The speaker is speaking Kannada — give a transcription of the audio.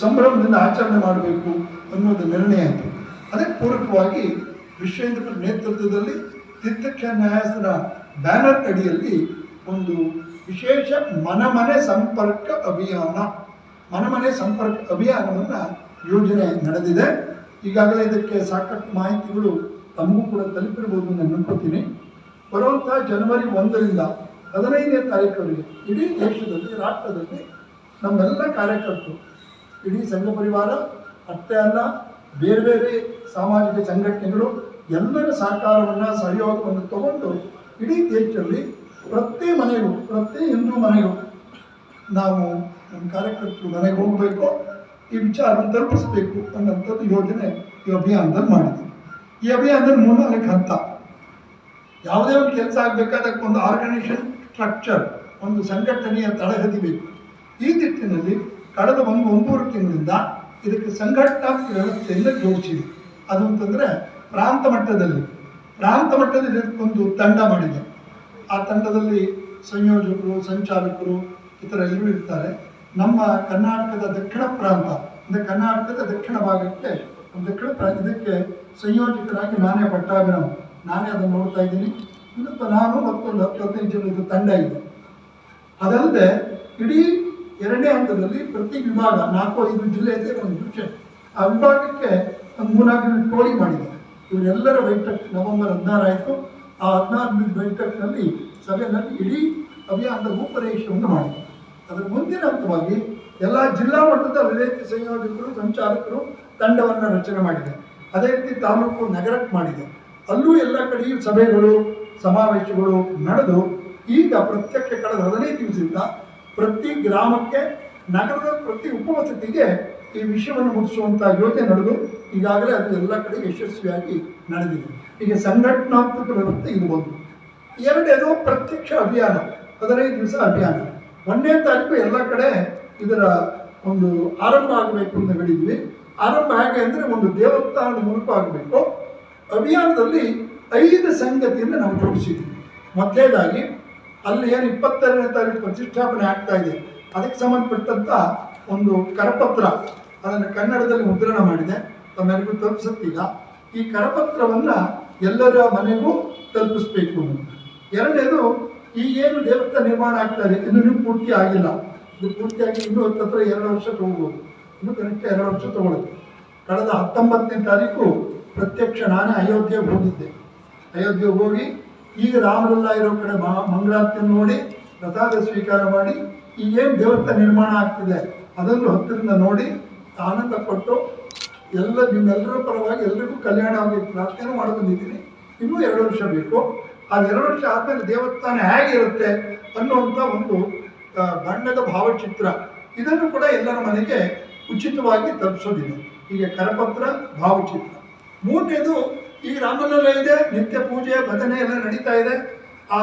ಸಂಭ್ರಮದಿಂದ ಆಚರಣೆ ಮಾಡಬೇಕು ಅನ್ನೋದು ನಿರ್ಣಯ ಆಯಿತು. ಅದಕ್ಕೆ ಪೂರಕವಾಗಿ ವಿಶ್ವೇಂದ್ರ ನೇತೃತ್ವದಲ್ಲಿ ತೀರ್ಥಕ್ಷ ನ್ಯಾಯಾಸನ ಬ್ಯಾನರ್ ಅಡಿಯಲ್ಲಿ ಒಂದು ವಿಶೇಷ ಮನಮನೆ ಸಂಪರ್ಕ ಅಭಿಯಾನ, ಮನಮನೆ ಸಂಪರ್ಕ ಅಭಿಯಾನವನ್ನು ಯೋಜನೆ ನಡೆದಿದೆ. ಈಗಾಗಲೇ ಇದಕ್ಕೆ ಸಾಕಷ್ಟು ಮಾಹಿತಿಗಳು ತಮಗೂ ಕೂಡ ತಲುಪಿರ್ಬೋದು ನಾನು ಅನ್ಕೋತೀನಿ. ಬರುವಂಥ ಜನವರಿ ಒಂದರಿಂದ ಹದಿನೈದನೇ ತಾರೀಕುವರೆಗೆ ಇಡೀ ದೇಶದಲ್ಲಿ, ರಾಷ್ಟ್ರದಲ್ಲಿ ನಮ್ಮೆಲ್ಲ ಕಾರ್ಯಕರ್ತರು ಇಡೀ ಸಂಘ ಪರಿವಾರ ಅಷ್ಟೇ ಅಲ್ಲ ಬೇರೆ ಬೇರೆ ಸಾಮಾಜಿಕ ಸಂಘಟನೆಗಳು ಎಲ್ಲರ ಸಹಕಾರವನ್ನು ಸಹಯೋಗವನ್ನು ತಗೊಂಡು ಇಡೀ ದೇಶದಲ್ಲಿ ಪ್ರತಿ ಮನೆಗೂ, ಪ್ರತಿ ಹಿಂದೂ ಮನೆಗೂ ನಾವು ನಮ್ಮ ಕಾರ್ಯಕರ್ತರು ಮನೆಗೆ ಹೋಗಬೇಕು, ಈ ವಿಚಾರವನ್ನು ತಲುಪಿಸಬೇಕು ಅನ್ನೋಂಥದ್ದು ಯೋಜನೆ ಈ ಅಭಿಯಾನದಲ್ಲಿ ಮಾಡಿದೆ ಈ ಅಭಿಯಾನದಲ್ಲಿ ಮೂರ್ನಾಲ್ಕು ಹಂತ. ಯಾವುದೇ ಒಂದು ಕೆಲಸ ಆಗಬೇಕಾದಕ್ಕೆ ಒಂದು ಆರ್ಗನೈಸೇಷನ್ ಸ್ಟ್ರಕ್ಚರ್ ಒಂದು ಸಂಘಟನೆಯ ತಳಹದಿ ಬೇಕು. ಈ ನಿಟ್ಟಿನಲ್ಲಿ ಕಳೆದ ಒಂದು ಒಂಬೂರು ತಿಂಗಳಿಂದ ಇದಕ್ಕೆ ಸಂಘಟನಾ ವ್ಯವಸ್ಥೆಯಿಂದ ಜೋಡಿಸಿದೆ. ಅದು ಅಂತಂದರೆ ಪ್ರಾಂತ ಮಟ್ಟದಲ್ಲಿ ಪ್ರಾಂತ ಮಟ್ಟದಲ್ಲಿ ಒಂದು ತಂಡ ಮಾಡಿದೆ. ಆ ತಂಡದಲ್ಲಿ ಸಂಯೋಜಕರು, ಸಂಚಾಲಕರು ಥರ ಎಲ್ಲರೂ ಇರ್ತಾರೆ. ನಮ್ಮ ಕರ್ನಾಟಕದ ದಕ್ಷಿಣ ಪ್ರಾಂತ, ಅಂದರೆ ಕರ್ನಾಟಕದ ದಕ್ಷಿಣ ಭಾಗಕ್ಕೆ ದಕ್ಷಿಣ ಪ್ರಾಂತ ಇದಕ್ಕೆ ಸಂಯೋಜಕರಾಗಿ ನಾನೇ ಪಟ್ಟಾಭಿರಾಮ್, ನಾನೇ ಅದನ್ನು ನೋಡ್ತಾ ಇದ್ದೀನಿ. ಇನ್ನೊಬ್ಬ ನಾನು ಮತ್ತೊಂದು ಹತ್ತು ಹದಿನೈದು ಜನದ ತಂಡ ಇದೆ. ಅದಲ್ಲದೆ ಇಡೀ ಎರಡನೇ ಹಂತದಲ್ಲಿ ಪ್ರತಿ ವಿಭಾಗ ನಾಲ್ಕು ಐದು ಜಿಲ್ಲೆ ಇದೆ, ಒಂದು ಡಿವಿಷನ್ ಆ ವಿಭಾಗಕ್ಕೆ ಒಂದು ಮೂರ್ನಾಲ್ಕು ದಿನ ಟೋಳಿ ಮಾಡಿದ್ದಾರೆ. ಇವರೆಲ್ಲರ ಬೈಠಕ್ ನವೆಂಬರ್ ಹದಿನಾರಾಯಿತು ಆ ಹದಿನಾರು ಬೈಠಕ್ನಲ್ಲಿ ಸಭೆಯಲ್ಲಿ ಇಡೀ ಅಭಿಯಾನದ ರೂಪರೇಷವನ್ನು ಮಾಡಿದೆ ಅದರ ಮುಂದಿನ ಹಂತವಾಗಿ ಎಲ್ಲ ಜಿಲ್ಲಾ ಮಟ್ಟದ ವಿವೇಕ ಸಂಯೋಜಕರು, ಸಂಚಾಲಕರು ತಂಡವನ್ನು ರಚನೆ ಮಾಡಿದೆ ಅದೇ ರೀತಿ ತಾಲೂಕು ನಗರಕ್ಕೆ ಮಾಡಿದೆ ಅಲ್ಲೂ ಎಲ್ಲ ಕಡೆಯೂ ಸಭೆಗಳು, ಸಮಾವೇಶಗಳು ನಡೆದು ಈಗ ಪ್ರತ್ಯಕ್ಷ ಕಳೆದ ಹದಿನೈದು ದಿವಸದಿಂದ ಪ್ರತಿ ಗ್ರಾಮಕ್ಕೆ, ನಗರದ ಪ್ರತಿ ಉಪವಸತಿಗೆ ಈ ವಿಷಯವನ್ನು ಮುಗಿಸುವಂಥ ಯೋಜನೆ ನಡೆದು ಈಗಾಗಲೇ ಅದು ಎಲ್ಲ ಕಡೆ ಯಶಸ್ವಿಯಾಗಿ ನಡೆದಿದೆ. ಈಗ ಸಂಘಟನಾತ್ಮಕ ವ್ಯವಸ್ಥೆ ಇದು ಒಂದು. ಎರಡೇದು ಪ್ರತ್ಯಕ್ಷ ಅಭಿಯಾನ, ಹದಿನೈದು ದಿವಸ ಅಭಿಯಾನ. ಒಂದನೇ ತಾರೀಕು ಎಲ್ಲ ಕಡೆ ಇದರ ಒಂದು ಆರಂಭ ಆಗಬೇಕು ಅಂತ ಹೇಳಿದ್ವಿ. ಆರಂಭ ಹೇಗೆ ಅಂದರೆ ಒಂದು ದೇವಸ್ಥಾನದ ಮೂಲಕ ಆಗಬೇಕು. ಅಭಿಯಾನದಲ್ಲಿ ಐದು ಸಂಗತಿಯನ್ನು ನಾವು ಜೋಡಿಸಿದ್ವಿ. ಮೊದಲನೇದಾಗಿ ಅಲ್ಲಿ ಏನು ಇಪ್ಪತ್ತೆರಡನೇ ತಾರೀಕು ಪ್ರತಿಷ್ಠಾಪನೆ ಆಗ್ತಾ ಇದೆ. ಅದಕ್ಕೆ ಸಂಬಂಧಪಟ್ಟಂತ ಒಂದು ಕರಪತ್ರ ಅದನ್ನು ಕನ್ನಡದಲ್ಲಿ ಮುದ್ರಣ ಮಾಡಿದೆ. ತಮ್ಮೆಲ್ಲರಿಗೂ ತಲುಪಿಸುತ್ತೀಗ ಈ ಕರಪತ್ರವನ್ನು ಎಲ್ಲರ ಮನೆಗೂ ತಲುಪಿಸ್ಬೇಕು ಎರಡನೇದು, ಈ ಏನು ದೇವಸ್ಥಾನ ನಿರ್ಮಾಣ ಆಗ್ತಾ ಇದೆ, ಇನ್ನು ಇನ್ನೂ ಪೂರ್ತಿ ಆಗಿಲ್ಲ. ಇದು ಪೂರ್ತಿಯಾಗಿ ಇನ್ನೂ ಹತ್ತತ್ರ ಎರಡು ವರ್ಷ ತಗೋಬೋದು. ಇನ್ನು ಕನಿಷ್ಠ ಎರಡು ವರ್ಷ ತಗೊಳ್ಳುತ್ತೆ ಕಳೆದ ಹತ್ತೊಂಬತ್ತನೇ ತಾರೀಕು ಪ್ರತ್ಯಕ್ಷ ನಾನೇ ಅಯೋಧ್ಯೆಗೆ ಹೋಗಿದ್ದೆ. ಅಯೋಧ್ಯೆಗೆ ಹೋಗಿ ಈಗ ರಾಮರೆಲ್ಲ ಇರೋ ಕಡೆ ಮಂಗಳಾರತಿ ನೋಡಿ, ಪ್ರಸಾದ ಸ್ವೀಕಾರ ಮಾಡಿ, ಈ ಏನು ದೇವಸ್ಥಾನ ನಿರ್ಮಾಣ ಆಗ್ತಿದೆ ಅದನ್ನು ಹತ್ತಿರದಿಂದ ನೋಡಿ, ಆನಂದ ಪಟ್ಟು ಎಲ್ಲ ನಿಮ್ಮೆಲ್ಲರ ಪರವಾಗಿ ಎಲ್ಲರಿಗೂ ಕಲ್ಯಾಣ ಆಗಿ ಪ್ರಾರ್ಥನೆ ಮಾಡ್ಕೊಂಡಿದ್ದೀನಿ ಇನ್ನೂ ಎರಡು ವರ್ಷ ಬೇಕು. ಆ ಎರಡು ವರ್ಷ ಆದಮೇಲೆ ದೇವಸ್ಥಾನ ಹೇಗಿರುತ್ತೆ ಅನ್ನುವಂಥ ಒಂದು ಬಣ್ಣದ ಭಾವಚಿತ್ರ ಇದನ್ನು ಕೂಡ ಎಲ್ಲರ ಮನೆಗೆ ಉಚಿತವಾಗಿ ತಲುಪಿಸೋದಿದೆ. ಹೀಗೆ ಕರಪತ್ರ, ಭಾವಚಿತ್ರ. ಮೂರನೇದು ಈಗ ರಾಮಲಲ್ಲ ಇದೆ ನಿತ್ಯ ಪೂಜೆ ಭಜನೆ ಎಲ್ಲ ನಡೀತಾ ಇದೆ. ಆ